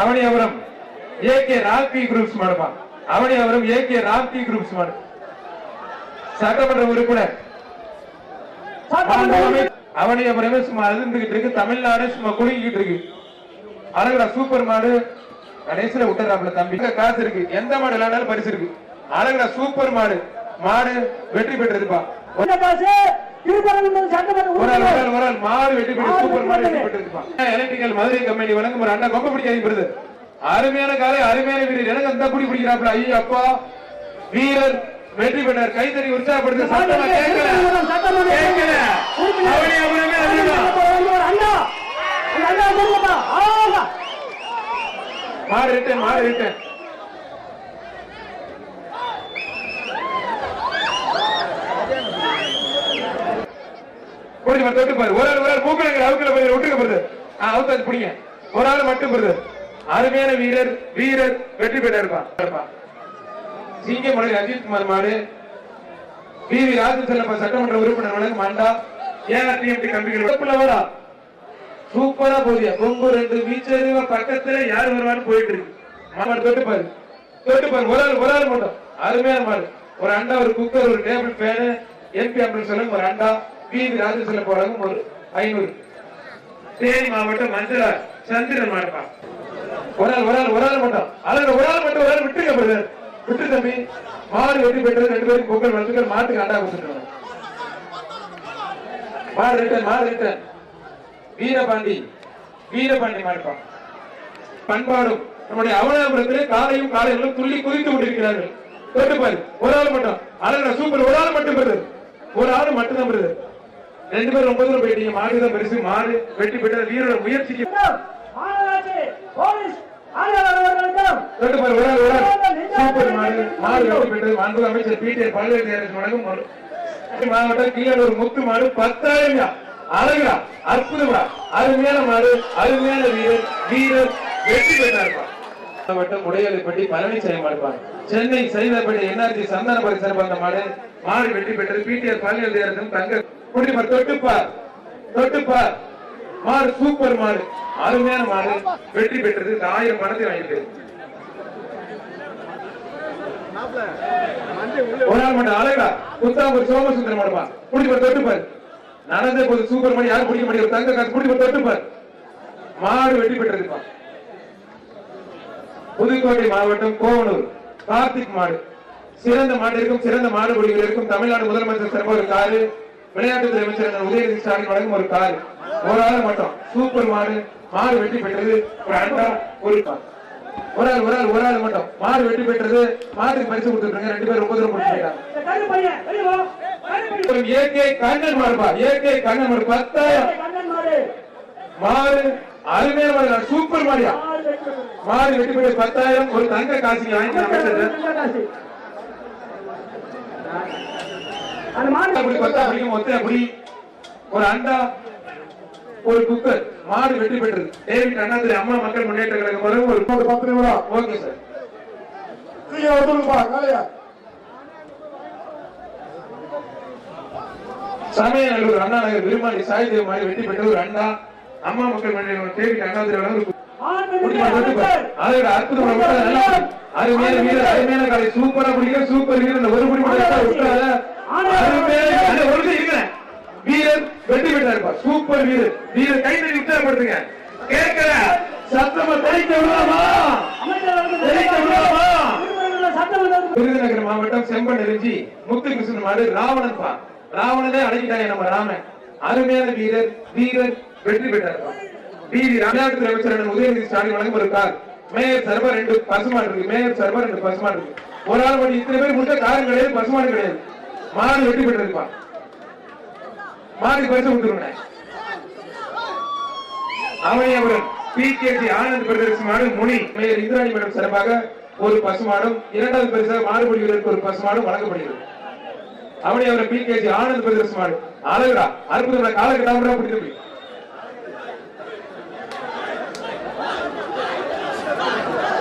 Avaniyapuram AK rakhi groups மாடுப்பா Avaniyapuram AK rakhi groups மாடு. சட்டமன்ற உறுப்பினர். அவனியாபுரமே சும்மா அழுந்துகிட்டு இருக்கு. தமிழ்நாடு சும்மா குலுங்கிட்டு இருக்கு. அழகுடா சூப்பர் மாடு. கடைசியில விட்டுறாப்புல தம்பி. காசு இருக்கு. எந்த மாடு விளையாண்டாலும் பரிசு இருக்கு. அழகுடா சூப்பர் மாடு. மாடு வெற்றி பெற்றிருப்பா ஆள் ஒரு ஆள் மாடு வெற்றி பெற்று சூப்பர் மாடு வெற்றி பெற்றிருப்பான் எலக்ட்ரிக்கல் மதுரை கம்பெனி வழங்கும் ஒரு அண்ணா கொம்ப பிடிக்காதீங்க பிரதர் அருமையான காலை அருமையான வீரர். எனக்கு அந்த புடி பிடிக்கிறாப்புல. ஐயோ அப்பா வீரர் வெற்றி பெற்றார். கைத்தறி உற்சாகப்படுத்த சத்தமா கேட்கல. கேட்கல. அவனே அவனே அதுதான் மாடு ரிட்டன் மாடு ரிட்டன் புரியுமா தொட்டு பாரு. ஒரு ஆள் ஒரு ஆள் மூக்கலங்கிற அவுக்கல போய் விட்டுக்க போகுது அவுத்தாது பிடிங்க. ஒரு ஆள் மட்டும் போகுது அருமையான வீரர் வீரர் வெற்றி பெற்ற இருப்பான் சிங்க மொழி அஜித் குமார் மாடு. We we. ராஜசெல்லப்பா சட்டமன்ற உறுப்பினர் வழங்கும் மண்டா ஏஆர்டிஎம்டி கம்பிகள். வரா சூப்பரா போதியா கொம்பு ரெண்டு வீச்சருவ பக்கத்துல யார் வருவான்னு போயிட்டு இருக்கு. மாடு தொட்டு பாரு. தொட்டு பாரு. ஒரு ஆள் ஒரு ஆள் மட்டும். அருமையான மாடு. ஒரு அண்டா ஒரு குக்கர் ஒரு டேபிள் ஃபேனு. எம்பி அப்படின்னு சொல்லுங்க ஒரு அண்டா. பி வி ராஜசெல்லப்பா வழங்கும் ஒரு ஐநூறு. தேனி மாவட்டம் மஞ்சள சந்திரன் மாடுப்பா ஒரு ஆள் ஒரு ஆள் ஒரு ஆள் மட்டும். அழகு ஒரு ஆள் மட்டும் ஒரு ஆள் விட்டுருங்க பிரதர். விட்டு தம்பி மாடு வெட்டி பெற்றது ரெண்டு பேரும் பொங்கல் வளர்த்துக்கள் மாட்டுக்கு அண்டா கொடுத்துட்டு மாடு ரிட்டன் மாடு ரிட்டன் வீரபாண்டி வீரபாண்டி மாடுப்பான் பண்பாடும் நம்முடைய அவனாபுரத்திலே காலையும் காலைகளும் துள்ளி குதித்து கொண்டிருக்கிறார்கள். தொட்டு பாரு ஒரு ஆள் மட்டும். அழகா சூப்பர். ஒரு ஆள் மட்டும் பெறுது ஒரு ஆள் மட்டும் தான் பெறுது ரெண்டு பேரும் ரொம்ப தூரம் போயிட்டீங்க. மாடு தான் பெருசு. மாடு வெட்டி பெற்ற வீரோட முயற்சிக்கு சூப்பர் மாடு மாடு வெட்டி பெற்றது மாண்பு அமைச்சர் பிடிஆர் வழங்கும் ஒரு மாவட்டம் கீழூர் முத்து மாடு பத்தாயிரம் அழகா அற்புதமா அருமையான மாடு அருமையான வீரர். வீரர் வெற்றி பெற்றார்ப்பா மாவட்டம் உடையாளிப்பட்டி பழனிசாமி மாடுப்பாங்க சென்னை சைதாப்பட்டி என்ஆர்ஜி சந்தன பரிசர் வந்த மாடு மாடு வெற்றி பெற்று பிடிஆர் பல்கலைக்கழகம் தங்க குடிமர் தொட்டுப்பார் தொட்டுப்பார். மாடு சூப்பர் மாடு அருமையான மாடு வெற்றி பெற்றது இந்த ஆயிரம் பணத்தை வாங்கிட்டு ஒரு ஆள் மட்டும் அழகா புத்தாம்பூர் சோமசுந்தரம் மாடுப்பா குடிமர் தொட்டுப்பார். நடந்த போது சூப்பர் மாடு யாரும் பிடிக்க முடியாது தங்க காசு குடிமர் தொட்டுப்பார். மாடு வெற்றி பெற்றதுப்பா புதுக்கோட்டை மாவட்டம் கோவனூர். கார்த்திக் மாடு. சிறந்த மாடு இருக்கும் சிறந்த மாடு பிடிகள் இருக்கும் தமிழ்நாடு முதலமைச்சர் சிறப்பு ஒரு காரு விளையாட்டுத்துறை அமைச்சர் உதயநிதி ஸ்டாலின் வழங்கும் ஒரு காரு. ஒரு ஆள் மட்டும். சூப்பர் மாடு. மாடு வெற்றி பெற்றது ஒரு அண்டா ஒரு கார். ஒரு ஆள் ஒரு ஆள் ஒரு ஆள் மட்டும். மாடு வெற்றி பெற்றது மாட்டுக்கு பரிசு கொடுத்துருக்காங்க. ரெண்டு பேரும் ரொம்ப தூரம் கொடுத்துருக்காங்க ஏகே கண்ணன் மாடுப்பா ஏகே கண்ணன் மாடு. பத்தாயிரம். மாடு அருமையான மாடு சூப்பர் மாடியா மாடு வெட்டி போய் பத்தாயிரம் ஒரு தங்க காசுக்கு வாங்கி அப்படி பத்தா பிடிக்கும் மொத்த அப்படி. ஒரு அண்டா ஒரு குக்கர் மாடு வெற்றி பெற்றது டேவிட் அண்ணாதுரை அம்மா மக்கள் முன்னேற்ற கழகம் வரும் ஒரு பத்து நிமிடம். Okay sir. காலையா? சமயநல்லூர் அண்ணா நகர் விரும்மாண்டி சாய்தேவ மாடு வெற்றி பெற்ற ஒரு அண்டா. அம்மா மக்கள் குடிமா வெற்றி பெற்றது. அதோட அற்புதமான. அருமையான வீரர் அருமையான காலை சூப்பரா பிடிக்கிற சூப்பர் வீரர். இந்த ஒரு நிமிஷம் இருக்கிறேன் வீரர் வெற்றி பெற்றாருப்பா. சூப்பர் வீரர். வீரர் கை தட்டி உற்சாகப்படுத்துங்க. கேட்கல. சத்தமா தெளிக்க விடலாமா தெளிக்க விடலாமா விருதுநகர் மாவட்டம் செம்பன் நெருஞ்சி முத்துகிருஷ்ணன் மாடு ராவணன் பா. ராவணனே அடங்கிட்டாங்க நம்ம ராமன். அருமையான வீரர் வீரர் வெற்றி பெற்றாருப்பா டிவி ராமநாதபுரம் அமைச்சர் உதயநிதி ஸ்டாலின் வழங்கும் ஒரு கார் மேயர் சர்பா ரெண்டு பசுமாடு இருக்கு மேயர் சர்பா ரெண்டு பசுமாடு இருக்கு ஒரு ஆள் மட்டும். இத்தனை பேர் முடிச்சா காரம் கிடையாது பசுமாடு கிடையாது. மாடு வெட்டி பெற்றிருப்பா. மாடு பரிசு கொடுத்துருங்க அவனியபுரம் பிகேசி ஆனந்த் பிரதர்ஸ் மாடு முனி. மேயர் இந்திராணி மேடம் சிறப்பாக ஒரு பசுமாடும் இரண்டாவது பரிசாக மாறுபடி வீரருக்கு ஒரு பசுமாடும் வழங்கப்படுகிறது. அவனியபுரம் பிகேசி ஆனந்த் பிரதர்ஸ் மாடு. அழகுடா. அற்புதமான காலகட்டாம முடியும்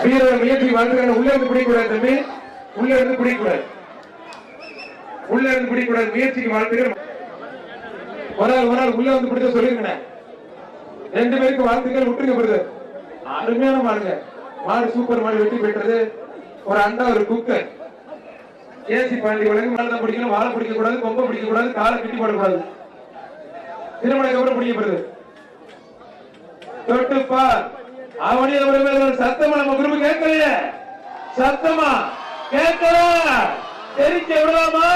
வீரரை முயற்சி வாழ்ந்துக்கான உள்ள இருந்து பிடிக்கூடாது தம்பி. உள்ள இருந்து பிடிக்கூடாது உள்ள இருந்து பிடிக்கூடாது முயற்சிக்கு வாழ்ந்து ஒரு ஆள் ஒரு ஆள் உள்ள வந்து பிடிச்ச சொல்லிருங்க ரெண்டு பேருக்கு வாழ்த்துக்கள் விட்டுருங்க பிரதர் அருமையான மாடுங்க. மாடு சூப்பர் மாடு வெட்டி பெற்றது. ஒரு அண்டா ஒரு குக்கர். ஏசி பாண்டி உலகம் மேல தான் பிடிக்கணும். வாழை பிடிக்க கூடாது கொம்பை பிடிக்க கூடாது காலை கட்டி போடக்கூடாது. திருமணம் அப்புறம் பிடிக்கப்படுது. தொட்டு அவனே ஒரு மேல சத்தமா நம்ம குரூப் கேட்கலையே? சத்தமா? கேட்கல. தெரிக்க விடலாமா?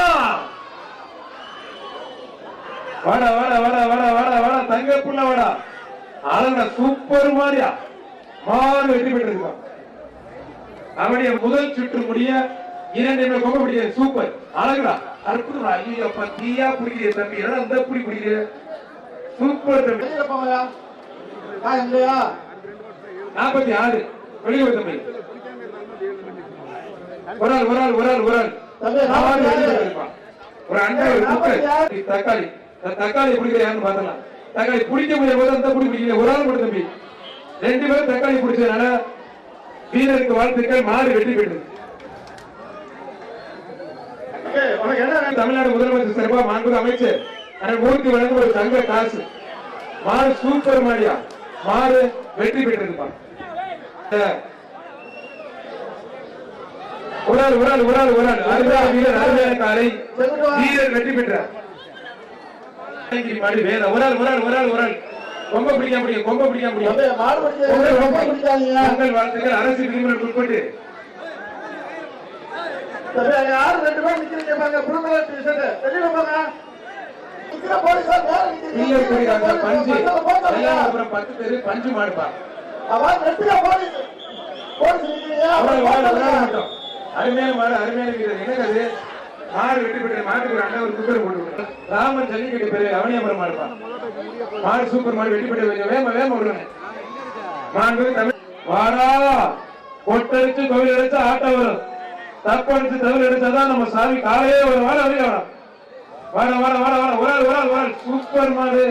வாடா வாடா வாடா வாடா வாடா வாடா தங்க புள்ள வாடா. அழகா சூப்பர் மாதிரியா. மாறு வெற்றி பெற்றிருக்கான் அவனுடைய முதல் சுற்று முடிய இரண்டு நிமிடம் கொம்ப முடிய சூப்பர் அழகுடா. அற்புதம். ஐயோ அப்பா தீயா பிடிக்கிறீ தம்பி. என்னடா இந்த புடி பிடிக்கிற? சூப்பர் தம்பி. இல்லையா நாற்பத்தி ஆறு. வெளியே தம்பி. ஒரு ஆள் ஒரு ஆள் ஒரு ஆள் ஒரு ஆள். ஒரு அண்டா ஒரு குக்கர் தக்காளி. தக்காளி பிடிக்கிற யாருன்னு பார்த்தலாம். தக்காளி பிடிக்க முடியாத போது அந்த பிடி பிடிக்கல. ஒரு ஆள் மட்டும் தம்பி. ரெண்டு பேரும் தக்காளி பிடிச்சதுனால வீரருக்கு வாழ்த்துக்கள். உனக்கு என்ன வேணும்? தமிழ்நாடு முதலமைச்சர் சிறப்பா மாண்பு அமைச்சர். மூர்த்தி வழங்கும் ஒரு தங்க காசு. மாடு சூப்பர் மாடியா? மாடு வெற்றி பெற்றிருப்பா ஒரு ஆள் ஒரு ஆள் ஒரு ஆள் ஒரு ஆள். அருமையான வீரர் அருமையான காலை வீரர் வெற்றி பெற்றார் மாடு வேற. ஒரு ஆள் ஒரு ஆள் ஒரு ஆள் ஒரு ஆள். கொம்ப பிடிக்க முடியும் கொம்ப பிடிக்க முடியும். உங்கள் வாழ்த்துக்கள் அரசு விதிமுறைகள் உட்பட்டு. தம்பி, அங்க யாரு ரெண்டு பேர் நிக்கிறீங்க பாருங்க, blue color t-shirt. வெளியில போங்க. நிக்கிற போலீஸார் மேல நிக்கிறீங்க. இல்ல புரியுதா பஞ்சு. எல்லாம் அப்புறம் பத்து பேரு பஞ்சு மாடுப்பா. அருமையான மாடு அருமையான வீரர். என்னங்க அது? மாடு வெட்டி பெற்ற மாட்டுக்கு ஒரு அண்ணா ஒரு குக்கர் போட்டு. ராமன் ஜல்லிக்கட்டு பேரு அவனியபுரம் மாடுப்பா மாடு சூப்பர் மாடு வெட்டி பெற்ற வேம வேம மாடு தமிழ் வாடா! கொட்டடிச்சு கோவில் அடிச்சா ஆட்டம் வரும். தப்படிச்சு தவிர அடிச்சாதான் நம்ம சாமி காலையே வரும் வாட வர வர வர வர ஒரு ஆள் ஒரு ஆள் ஒரு ஆள் சூப்பர் மாடு.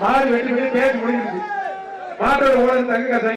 மாடு வெட்டி வெட்டி பேசி முடிஞ்சிருச்சு. மாட்டோட ஓட தங்க